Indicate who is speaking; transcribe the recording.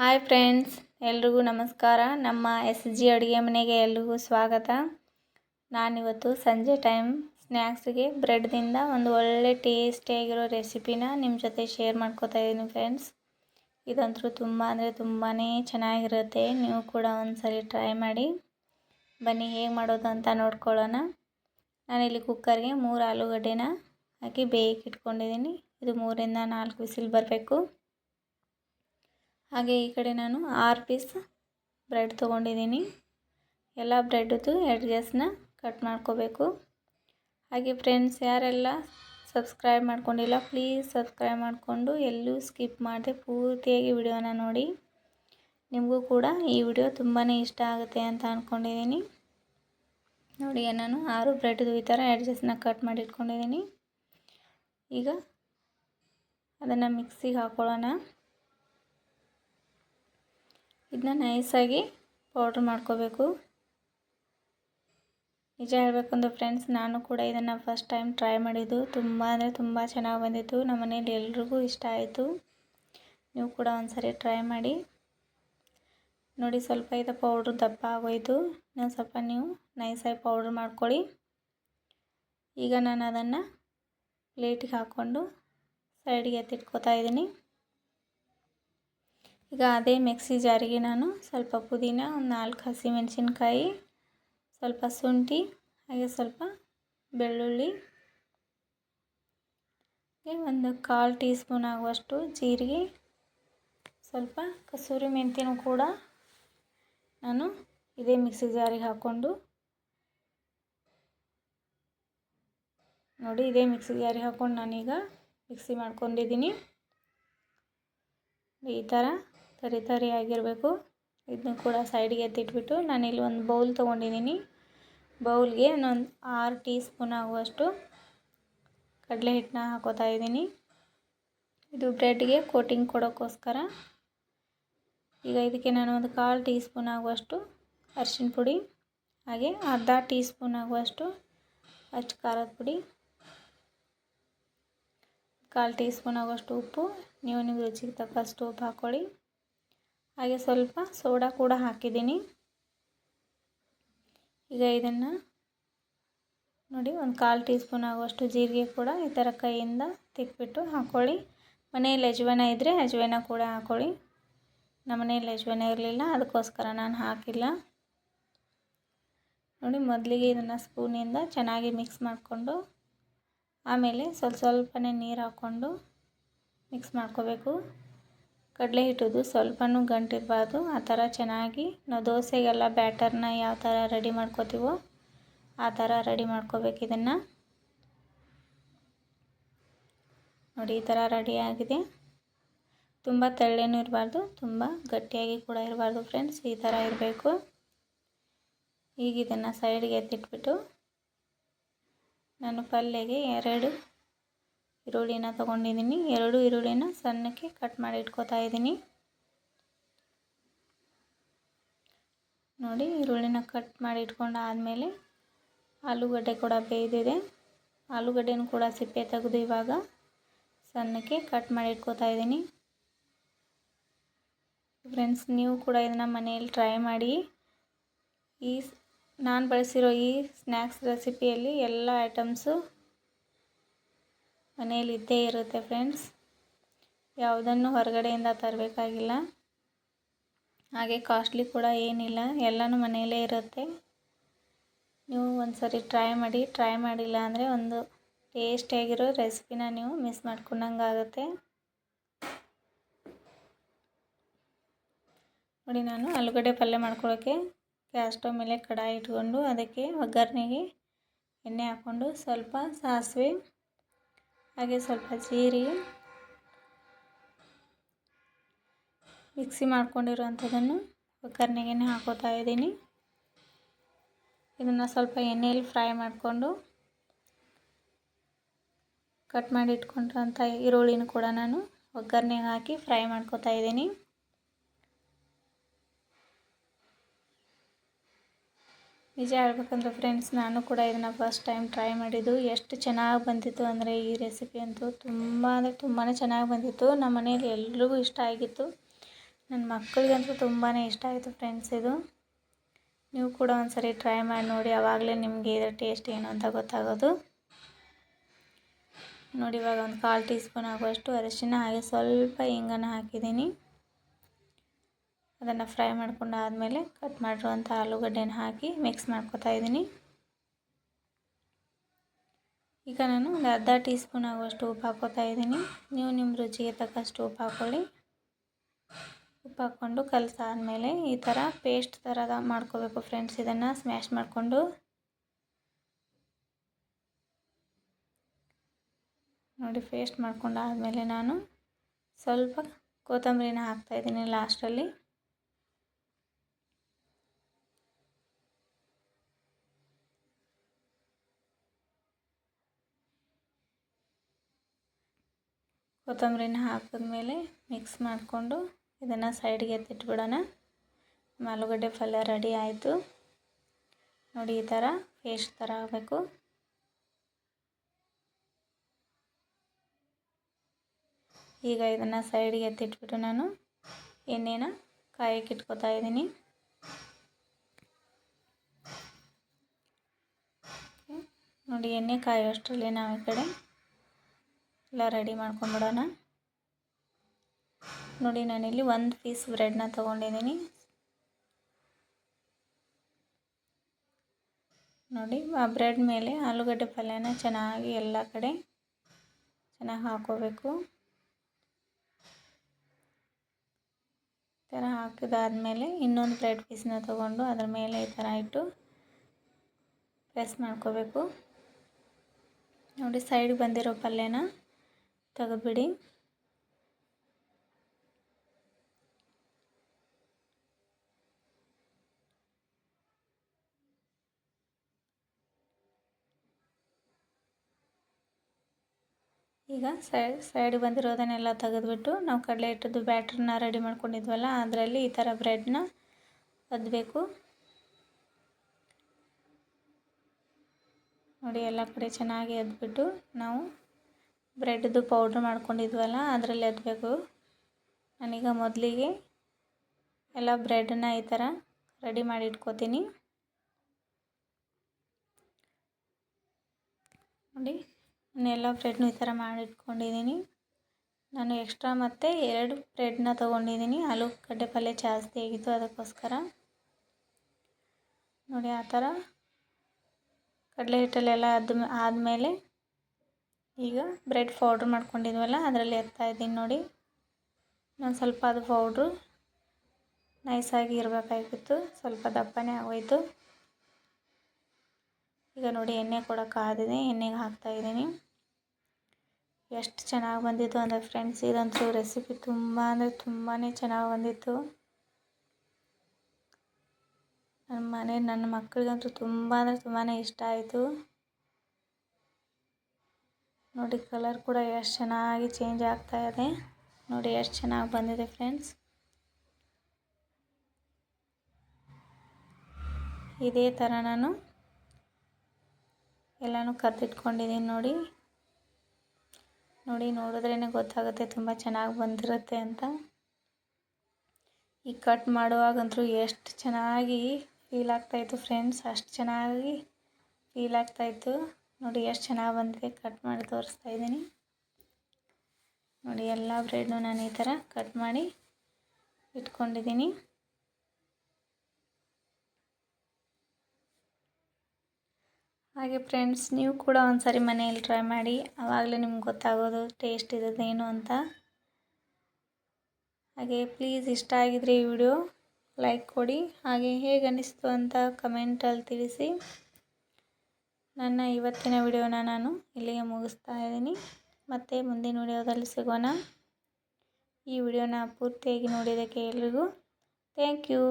Speaker 1: Hi friends, ಎಲ್ರಿಗೂ ನಮಸ್ಕಾರ. ನಮ್ಮ ಎಸ್ ಜಿ ಅಡುಗೆ ಮನೆಗೆ ಎಲ್ರಿಗೂ ಸ್ವಾಗತ. ನಾನಿವತ್ತು ಸಂಜೆ ಟೈಮ್ ಸ್ನ್ಯಾಕ್ಸ್ಗೆ, ಬ್ರೆಡ್ದಿಂದ ಒಂದು ಒಳ್ಳೆ ಟೇಸ್ಟಿಯಾಗಿರೋ ರೆಸಿಪಿನ ನಿಮ್ಮ ಜೊತೆ ಶೇರ್ ಮಾಡ್ಕೋತಾ ಇದ್ದೀನಿ ಫ್ರೆಂಡ್ಸ್. ಇದಂತೂ ತುಂಬ ಅಂದರೆ ತುಂಬಾ ಚೆನ್ನಾಗಿರುತ್ತೆ. ನೀವು ಕೂಡ ಒಂದು ಸರಿ ಟ್ರೈ ಮಾಡಿ. ಬನ್ನಿ, ಹೇಗೆ ಮಾಡೋದು ಅಂತ ನೋಡ್ಕೊಳ್ಳೋಣ. ನಾನಿಲ್ಲಿ ಕುಕ್ಕರ್ಗೆ ಮೂರು ಆಲೂಗಡ್ಡೆನ ಹಾಕಿ ಬೇಯಕ್ಕೆ ಇಟ್ಕೊಂಡಿದ್ದೀನಿ ಇದು ಮೂರಿಂದ ನಾಲ್ಕು ವಿಸಿಲ್ ಬರಬೇಕು. ಹಾಗೆ ಈ ಕಡೆ ನಾನು ಆರು ಪೀಸ್ ಬ್ರೆಡ್ ತೊಗೊಂಡಿದ್ದೀನಿ. ಎಲ್ಲ ಬ್ರೆಡ್ದು ಎಡ್ಜಸ್ನ ಕಟ್ ಮಾಡ್ಕೋಬೇಕು. ಹಾಗೆ ಫ್ರೆಂಡ್ಸ್ ಯಾರೆಲ್ಲ ಸಬ್ಸ್ಕ್ರೈಬ್ ಮಾಡ್ಕೊಂಡಿಲ್ಲ ಪ್ಲೀಸ್ ಸಬ್ಸ್ಕ್ರೈಬ್ ಮಾಡಿಕೊಂಡು ಎಲ್ಲೂ ಸ್ಕಿಪ್ ಮಾಡದೆ ಪೂರ್ತಿಯಾಗಿ ವಿಡಿಯೋನ ನೋಡಿ. ನಿಮಗೂ ಕೂಡ ಈ ವಿಡಿಯೋ ತುಂಬಾ ಇಷ್ಟ ಆಗುತ್ತೆ ಅಂತ ಅಂದ್ಕೊಂಡಿದ್ದೀನಿ ನೋಡಿ, ನಾನು ಆರು ಬ್ರೆಡ್ದು ಈ ಥರ ಎಡ್ಜಸ್ನ ಕಟ್ ಮಾಡಿ ಇಟ್ಕೊಂಡಿದ್ದೀನಿ ಈಗ ಅದನ್ನು ಮಿಕ್ಸಿಗೆ ಹಾಕೊಳ್ಳೋಣ. ಇದನ್ನ ನೈಸಾಗಿ ಪೌಡ್ರ್ ಮಾಡ್ಕೋಬೇಕು. ನಿಜ ಹೇಳಬೇಕಂದ್ರೆ ಫ್ರೆಂಡ್ಸ್ ನಾನು ಕೂಡ ಇದನ್ನು ಫಸ್ಟ್ ಟೈಮ್ ಟ್ರೈ ಮಾಡಿದ್ದು. ತುಂಬ ಅಂದರೆ ತುಂಬ ಚೆನ್ನಾಗಿ ಬಂದಿತ್ತು. ನಮ್ಮ ಮನೇಲಿ ಎಲ್ರಿಗೂ ಇಷ್ಟ ಆಯಿತು. ನೀವು ಕೂಡ ಒಂದು ಸರಿ ಟ್ರೈ ಮಾಡಿ. ನೋಡಿ, ಸ್ವಲ್ಪ ಇದು ಪೌಡ್ರ್ ದಪ್ಪ ಆಗೋಯಿತು. ಇನ್ನೊಂದು ಸ್ವಲ್ಪ ನೀವು ನೈಸಾಗಿ ಪೌಡ್ರ್ ಮಾಡ್ಕೊಳ್ಳಿ. ಈಗ ನಾನು ಅದನ್ನು ಪ್ಲೇಟಿಗೆ ಹಾಕ್ಕೊಂಡು ಸೈಡಿಗೆ ಎತ್ತಿಟ್ಕೋತಾ ಇದ್ದೀನಿ. ಈಗ ಅದೇ ಮಿಕ್ಸಿ ಜಾರಿಗೆ ನಾನು ಸ್ವಲ್ಪ ಪುದೀನ, ಒಂದು ನಾಲ್ಕು ಹಸಿಮೆಣಸಿನ್ಕಾಯಿ, ಸ್ವಲ್ಪ ಶುಂಠಿ, ಹಾಗೆ ಸ್ವಲ್ಪ ಬೆಳ್ಳುಳ್ಳಿ ಒಂದು ಕಾಲು ಟೀ ಸ್ಪೂನ್ ಆಗುವಷ್ಟು ಜೀರಿಗೆ, ಸ್ವಲ್ಪ ಕಸೂರಿ ಮೆಂತ್ಯನೂ ಕೂಡ ನಾನು ಇದೇ ಮಿಕ್ಸಿ ಜಾರಿಗೆ ಹಾಕ್ಕೊಂಡು ನೋಡಿ ಇದೇ ಮಿಕ್ಸಿ ಜಾರಿಗೆ ಹಾಕ್ಕೊಂಡು ನಾನೀಗ ಮಿಕ್ಸಿ ಮಾಡ್ಕೊಂಡಿದ್ದೀನಿ. ಈ ಥರ ತರಿ ತರಿ ಆಗಿರಬೇಕು. ಇದನ್ನು ಕೂಡ ಸೈಡಿಗೆ ಎತ್ತಿಟ್ಬಿಟ್ಟು ನಾನಿಲ್ಲಿ ಒಂದು ಬೌಲ್ ತೊಗೊಂಡಿದ್ದೀನಿ ಬೌಲ್ಗೆ ಇನ್ನೊಂದು ಆರು ಟೀ ಸ್ಪೂನ್ ಆಗುವಷ್ಟು ಕಡಲೆ ಹಿಟ್ಟನ್ನ ಹಾಕೋತಾ ಇದ್ದೀನಿ ಇದು ಬ್ರೆಡ್ಗೆ ಕೋಟಿಂಗ್ ಕೊಡೋಕ್ಕೋಸ್ಕರ ಈಗ ಇದಕ್ಕೆ ನಾನು ಒಂದು ಕಾಲು ಟೀ ಸ್ಪೂನ್ ಆಗುವಷ್ಟು ಅರಿಶಿನ ಪುಡಿ, ಹಾಗೆ ಅರ್ಧ ಟೀ ಸ್ಪೂನ್ ಆಗುವಷ್ಟು ಅಚ್ಚ ಖಾರದ ಪುಡಿ, ಕಾಲು ಟೀ ಸ್ಪೂನ್ ಆಗುವಷ್ಟು ಉಪ್ಪು, ನೀವು ನಿಮ್ಮ ರುಚಿಗೆ ತಕ್ಕಷ್ಟು ಉಪ್ಪು ಹಾಕ್ಕೊಳ್ಳಿ ಹಾಗೆ ಸ್ವಲ್ಪ ಸೋಡಾ ಕೂಡ ಹಾಕಿದ್ದೀನಿ. ಈಗ ಇದನ್ನು ನೋಡಿ ಒಂದು ಕಾಲು ಟೀ ಸ್ಪೂನ್ ಆಗುವಷ್ಟು ಜೀರಿಗೆ ಕೂಡ ಈ ಥರ ಕೈಯಿಂದ ತಿಕ್ಬಿಟ್ಟು ಹಾಕ್ಕೊಳ್ಳಿ ಮನೆಯಲ್ಲಿ ಅಜ್ವಾನ ಇದ್ದರೆ ಅಜ್ವಾನ ಕೂಡ ಹಾಕ್ಕೊಳ್ಳಿ ನಮ್ಮ ಮನೆಯಲ್ಲಿ ಅಜ್ವಾನ ಇರಲಿಲ್ಲ, ಅದಕ್ಕೋಸ್ಕರ ನಾನು ಹಾಕಿಲ್ಲ. ನೋಡಿ ಮೊದಲಿಗೆ ಇದನ್ನು ಸ್ಪೂನಿಂದ ಚೆನ್ನಾಗಿ ಮಿಕ್ಸ್ ಮಾಡಿಕೊಂಡು, ಆಮೇಲೆ ಸ್ವಲ್ಪ ಸ್ವಲ್ಪನೇ ನೀರು ಹಾಕ್ಕೊಂಡು ಮಿಕ್ಸ್ ಮಾಡ್ಕೋಬೇಕು. ಕಡಲೆ ಹಿಟ್ಟದು ಸ್ವಲ್ಪನೂ ಗಂಟಿರಬಾರ್ದು. ಆ ಥರ ಚೆನ್ನಾಗಿ ನಾವು ದೋಸೆಗೆಲ್ಲ ಬ್ಯಾಟರ್ನ ಯಾವ ಥರ ರೆಡಿ ಮಾಡ್ಕೋತೀವೋ ಆ ಥರ ರೆಡಿ ಮಾಡ್ಕೋಬೇಕು ಇದನ್ನು. ನೋಡಿ, ಈ ಥರ ರೆಡಿಯಾಗಿದೆ ತುಂಬ ತೆಳ್ಳೇನೂ ಇರಬಾರ್ದು, ತುಂಬ ಗಟ್ಟಿಯಾಗಿ ಕೂಡ ಇರಬಾರ್ದು ಫ್ರೆಂಡ್ಸ್ ಈ ಥರ ಇರಬೇಕು. ಈಗ ಇದನ್ನು ಸೈಡ್ಗೆ ಎತ್ತಿಟ್ಬಿಟ್ಟು ನಾನು ಪಲ್ಯಗೆ ಎರಡು ಈರುಳ್ಳಿನ ತೊಗೊಂಡಿದ್ದೀನಿ. ಎರಡು ಈರುಳ್ಳಿನ ಸಣ್ಣಕ್ಕೆ ಕಟ್ ಮಾಡಿ ಇಟ್ಕೋತಾ ಇದ್ದೀನಿ. ನೋಡಿ, ಈರುಳ್ಳಿನ ಕಟ್ ಮಾಡಿ ಇಟ್ಕೊಂಡಾದಮೇಲೆ ಆಲೂಗಡ್ಡೆ ಕೂಡ ಬೇಯ್ದಿದೆ. ಆಲೂಗಡ್ಡೆನೂ ಕೂಡ ಸಿಪ್ಪೆ ತೆಗೆದು ಇವಾಗ ಸಣ್ಣಕ್ಕೆ ಕಟ್ ಮಾಡಿ ಇಟ್ಕೋತಾ ಇದ್ದೀನಿ. ಫ್ರೆಂಡ್ಸ್ ನೀವು ಕೂಡ ಇದನ್ನು ಮನೆಯಲ್ಲಿ ಟ್ರೈ ಮಾಡಿ. ಈ ನಾನು ಬಳಸಿರೋ ಈ ಸ್ನ್ಯಾಕ್ಸ್ ರೆಸಿಪಿಯಲ್ಲಿ ಎಲ್ಲ ಐಟಮ್ಸು ಮನೆಯಲ್ಲಿ ಇದ್ದೇ ಇರುತ್ತೆ ಫ್ರೆಂಡ್ಸ್ ಯಾವುದನ್ನು ಹೊರಗಡೆಯಿಂದ ತರಬೇಕಾಗಿಲ್ಲ. ಹಾಗೆ ಕಾಸ್ಟ್ಲಿ ಕೂಡ ಏನಿಲ್ಲ. ಎಲ್ಲನೂ ಮನೆಯಲ್ಲೇ ಇರುತ್ತೆ. ನೀವು ಒಂದು ಸರಿ ಟ್ರೈ ಮಾಡಿ ಟ್ರೈ ಮಾಡಿಲ್ಲ ಅಂದರೆ ಒಂದು ಟೇಸ್ಟಿಯಾಗಿರೋ ರೆಸಿಪಿನ ನೀವು ಮಿಸ್ ಮಾಡ್ಕೊಂಡಂಗೆ ಆಗುತ್ತೆ. ನೋಡಿ ನಾನು ಆಲೂಗಡ್ಡೆ ಪಲ್ಯ ಮಾಡ್ಕೊಳ್ಳೋಕ್ಕೆ ಗ್ಯಾಸ್ ಮೇಲೆ ಕಡಾಯಿ ಇಟ್ಕೊಂಡು ಅದಕ್ಕೆ ಒಗ್ಗರಣೆಗೆ ಎಣ್ಣೆ ಹಾಕ್ಕೊಂಡು ಸ್ವಲ್ಪ ಸಾಸಿವೆ ಹಾಗೆ ಸ್ವಲ್ಪ ಜೀರಿಗೆ ಮಿಕ್ಸಿ ಮಾಡ್ಕೊಂಡಿರುವಂಥದ್ದನ್ನು ಒಗ್ಗರಣೆಗೆ ಹಾಕೋತಾ ಇದ್ದೀನಿ. ಇದನ್ನು ಸ್ವಲ್ಪ ಎಣ್ಣೆಯಲ್ಲಿ ಫ್ರೈ ಮಾಡಿಕೊಂಡು ಕಟ್ ಮಾಡಿ ಇಟ್ಕೊಂಡಿರೋಂಥ ಈರುಳ್ಳಿನೂ ಕೂಡ ನಾನು ಒಗ್ಗರಣೆಗೆ ಹಾಕಿ ಫ್ರೈ ಮಾಡ್ಕೋತಾ ಇದ್ದೀನಿ. ನಿಜ ಹೇಳ್ಬೇಕಂದ್ರೆ ಫ್ರೆಂಡ್ಸ್ ನಾನು ಕೂಡ ಇದನ್ನು ಫಸ್ಟ್ ಟೈಮ್ ಟ್ರೈ ಮಾಡಿದ್ದು. ಎಷ್ಟು ಚೆನ್ನಾಗಿ ಬಂದಿತ್ತು ಅಂದರೆ ಈ ರೆಸಿಪಿ ಅಂತೂ ತುಂಬ ಅಂದರೆ ತುಂಬಾ ಚೆನ್ನಾಗಿ ಬಂದಿತ್ತು. ನಮ್ಮ ಮನೆಯಲ್ಲಿ ಎಲ್ರಿಗೂ ಇಷ್ಟ ಆಗಿತ್ತು. ನನ್ನ ಮಕ್ಕಳಿಗಂತೂ ತುಂಬಾ ಇಷ್ಟ ಆಯಿತು ಫ್ರೆಂಡ್ಸ್ ಇದು. ನೀವು ಕೂಡ ಒಂದು ಸರಿ ಟ್ರೈ ಮಾಡಿ ನೋಡಿ ಆವಾಗಲೇ ನಿಮಗೆ ಇದರ ಟೇಸ್ಟ್ ಏನು ಅಂತ ಗೊತ್ತಾಗೋದು. ನೋಡಿ, ಇವಾಗ ಒಂದು ಕಾಲು ಟೀ ಸ್ಪೂನ್ ಆಗುವಷ್ಟು ಅರಿಶಿನ ಹಾಗೆ ಸ್ವಲ್ಪ ಹಿಂಗನ್ನು ಹಾಕಿದ್ದೀನಿ. ಅದನ್ನು ಫ್ರೈ ಮಾಡ್ಕೊಂಡು ಆದಮೇಲೆ ಕಟ್ ಮಾಡಿರುವಂಥ ಆಲೂಗಡ್ಡೆನ ಹಾಕಿ ಮಿಕ್ಸ್ ಮಾಡ್ಕೊತಾ ಇದ್ದೀನಿ. ಈಗ ನಾನು ಒಂದು ಅರ್ಧ ಟೀ ಸ್ಪೂನ್ ಆಗುವಷ್ಟು ಉಪ್ಪು ಹಾಕೋತಾ ಇದ್ದೀನಿ. ನೀವು ನಿಮ್ಮ ರುಚಿಗೆ ತಕ್ಕಷ್ಟು ಉಪ್ಪು ಹಾಕ್ಕೊಳ್ಳಿ. ಉಪ್ಪು ಹಾಕ್ಕೊಂಡು ಕಲಸಾದ್ಮೇಲೆ ಈ ಥರ ಪೇಸ್ಟ್ ಥರದ ಮಾಡ್ಕೋಬೇಕು ಫ್ರೆಂಡ್ಸ್ ಇದನ್ನು ಸ್ಮ್ಯಾಶ್ ಮಾಡಿಕೊಂಡು. ನೋಡಿ ಪೇಸ್ಟ್ ಮಾಡ್ಕೊಂಡು ಆದಮೇಲೆ ನಾನು ಸ್ವಲ್ಪ ಕೊತ್ತಂಬರಿನ ಹಾಕ್ತಾಯಿದ್ದೀನಿ ಲಾಸ್ಟಲ್ಲಿ ಕೊತ್ತಂಬರಿನ ಹಾಕಿದ್ಮೇಲೆ ಮಿಕ್ಸ್ ಮಾಡಿಕೊಂಡು ಇದನ್ನು ಸೈಡ್ಗೆ ಎತ್ತಿಟ್ಬಿಡೋಣ. ಆಲೂಗಡ್ಡೆ ಪಲ್ಯ ರೆಡಿ ಆಯಿತು. ನೋಡಿ, ಈ ಥರ ಪೇಸ್ಟ್ ಥರ ಆಗಬೇಕು. ಈಗ ಇದನ್ನು ಸೈಡ್ಗೆ ಎತ್ತಿಟ್ಬಿಟ್ಟು ನಾನು ಎಣ್ಣೆನ ಕಾಯಕ್ಕೆ ಇಟ್ಕೋತಾ ಇದ್ದೀನಿ. ನೋಡಿ, ಎಣ್ಣೆ ಕಾಯೋಷ್ಟರಲ್ಲಿ ನಾವು ಈ ಕಡೆ ಎಲ್ಲ ರೆಡಿ ಮಾಡ್ಕೊಂಬಿಡೋಣ ನೋಡಿ ನಾನಿಲ್ಲಿ ಒಂದು ಪೀಸ್ ಬ್ರೆಡ್ನ ತೊಗೊಂಡಿದ್ದೀನಿ. ನೋಡಿ, ಆ ಬ್ರೆಡ್ ಮೇಲೆ ಆಲೂಗಡ್ಡೆ ಪಲ್ಯನ ಚೆನ್ನಾಗಿ ಎಲ್ಲ ಕಡೆ ಚೆನ್ನಾಗಿ ಹಾಕೋಬೇಕು. ಥರ ಹಾಕಿದಾದ್ಮೇಲೆ ಇನ್ನೊಂದು ಬ್ರೆಡ್ ಪೀಸ್ನ ತೊಗೊಂಡು ಅದ್ರ ಮೇಲೆ ಈ ಥರ ಇಟ್ಟು ಪ್ರೆಸ್ ಮಾಡ್ಕೋಬೇಕು. ನೋಡಿ ಸೈಡ್ಗೆ ಬಂದಿರೋ ಪಲ್ಯನ ತೆಗೆದ್ಬಿಡಿ. ಈಗ ಸೈಡ್ ಸೈಡಿಗೆ ಬಂದಿರೋದನ್ನೆಲ್ಲ ತೆಗೆದುಬಿಟ್ಟು ನಾವು ಕಡಲೆ ಹಿಟ್ಟದ್ದು ಬ್ಯಾಟ್ರನ್ನ ರೆಡಿ ಮಾಡ್ಕೊಂಡಿದ್ವಲ್ಲ, ಅದರಲ್ಲಿ ಈ ಥರ ಬ್ರೆಡ್ನ ಅದ್ಬೇಕು. ನೋಡಿ, ಎಲ್ಲ ಕಡೆ ಚೆನ್ನಾಗಿ ಅದ್ಬಿಟ್ಟು ನಾವು ಬ್ರೆಡ್ದು ಪೌಡ್ರ್ ಮಾಡ್ಕೊಂಡಿದ್ವಲ್ಲ, ಅದರಲ್ಲಿ ಎತ್ತಬೇಕು ನಾನೀಗ ಮೊದಲಿಗೆ ಎಲ್ಲ ಬ್ರೆಡನ್ನ ಈ ಥರ ರೆಡಿ ಮಾಡಿ ಇಟ್ಕೋತೀನಿ. ನೋಡಿ ಎಲ್ಲ ಬ್ರೆಡ್ನು ಈ ಥರ ಮಾಡಿಟ್ಕೊಂಡಿದ್ದೀನಿ ನಾನು ಎಕ್ಸ್ಟ್ರಾ ಮತ್ತು ಎರಡು ಬ್ರೆಡ್ನ ತೊಗೊಂಡಿದ್ದೀನಿ. ಆಲೂಗಡ್ಡೆ ಪಲ್ಯ ಜಾಸ್ತಿ ಆಗಿತ್ತು ಅದಕ್ಕೋಸ್ಕರ. ನೋಡಿ, ಆ ಥರ ಕಡಲೆ ಹಿಟ್ಟಲ್ಲೆಲ್ಲ ಅದು ಆದಮೇಲೆ ಈಗ ಬ್ರೆಡ್ ಪೌಡ್ರ್ ಮಾಡ್ಕೊಂಡಿದ್ವಲ್ಲ, ಅದರಲ್ಲಿ ಎತ್ತಾ ಇದ್ದೀನಿ ನೋಡಿ. ನಾನು ಸ್ವಲ್ಪ ಅದು ಪೌಡ್ರು ನೈಸಾಗಿ ಇರಬೇಕಾಗಿತ್ತು, ಸ್ವಲ್ಪ ದಪ್ಪನೇ ಆಗೋಯಿತು. ಈಗ ನೋಡಿ ಎಣ್ಣೆ ಕೂಡ ಕಾದಿದೆ, ಎಣ್ಣೆಗೆ ಹಾಕ್ತಾಯಿದ್ದೀನಿ ಎಷ್ಟು ಚೆನ್ನಾಗಿ ಬಂದಿತ್ತು ಅಂದರೆ ಫ್ರೆಂಡ್ಸ್, ಇದಂತೂ ರೆಸಿಪಿ ತುಂಬ ಅಂದರೆ ತುಂಬಾ ಚೆನ್ನಾಗಿ ಬಂದಿತ್ತು. ನನ್ನ ಮನೆ ನನ್ನ ಮಕ್ಕಳಿಗಂತೂ ತುಂಬ ಅಂದರೆ ತುಂಬಾ ಇಷ್ಟ ಆಯಿತು. ನೋಡಿ ಕಲರ್ ಕೂಡ ಎಷ್ಟು ಚೆನ್ನಾಗಿ ಚೇಂಜ್ ಆಗ್ತಾ ಇದೆ. ನೋಡಿ ಎಷ್ಟು ಚೆನ್ನಾಗಿ ಬಂದಿದೆ ಫ್ರೆಂಡ್ಸ್. ಇದೇ ಥರ ನಾನು ಎಲ್ಲನೂ ಕರೆದಿಟ್ಕೊಂಡಿದ್ದೀನಿ ನೋಡಿ. ನೋಡಿ ನೋಡಿದ್ರೇ ಗೊತ್ತಾಗುತ್ತೆ ತುಂಬ ಚೆನ್ನಾಗಿ ಬಂದಿರುತ್ತೆ ಅಂತ. ಈ ಕಟ್ ಮಾಡುವಾಗಂತೂ ಎಷ್ಟು ಚೆನ್ನಾಗಿ ಫೀಲ್ ಆಗ್ತಾಯಿತ್ತು ಫ್ರೆಂಡ್ಸ್. ಅಷ್ಟು ಚೆನ್ನಾಗಿ ಫೀಲ್ ಆಗ್ತಾಯಿತ್ತು ನೋಡಿ ಎಷ್ಟು ಚೆನ್ನಾಗಿ ಬಂದಿದೆ. ಕಟ್ ಮಾಡಿ ತೋರಿಸ್ತಾ ಇದ್ದೀನಿ. ನೋಡಿ ಎಲ್ಲ ಬ್ರೆಡ್ನು ನಾನು ಈ ಥರ ಕಟ್ ಮಾಡಿ ಇಟ್ಕೊಂಡಿದ್ದೀನಿ. ಹಾಗೆ ಫ್ರೆಂಡ್ಸ್ ನೀವು ಕೂಡ ಒಂದ್ಸರಿ ಸಾರಿ ಮನೆಯಲ್ಲಿ ಟ್ರೈ ಮಾಡಿ. ಆವಾಗಲೇ ನಿಮ್ಗೆ ಗೊತ್ತಾಗೋದು ಟೇಸ್ಟ್ ಇದ್ದದ್ದೇನು ಅಂತ. ಹಾಗೆ ಪ್ಲೀಸ್ ಇಷ್ಟ ಆಗಿದ್ರೆ ಈ ವಿಡಿಯೋ ಲೈಕ್ ಕೊಡಿ. ಹಾಗೆ ಹೇಗೆ ಅನ್ನಿಸ್ತು ಅಂತ ಕಮೆಂಟಲ್ಲಿ ತಿಳಿಸಿ. ನನ್ನ ಇವತ್ತಿನ ವಿಡಿಯೋನ ನಾನು ಇಲ್ಲಿಗೆ ಮುಗಿಸ್ತಾ ಇದ್ದೀನಿ. ಮತ್ತು ಮುಂದಿನ ವಿಡಿಯೋದಲ್ಲಿ ಸಿಗೋಣ. ಈ ವಿಡಿಯೋನ ಪೂರ್ತಿಯಾಗಿ ನೋಡಿದ್ದಕ್ಕೆ ಎಲ್ರಿಗೂ ಥ್ಯಾಂಕ್ ಯು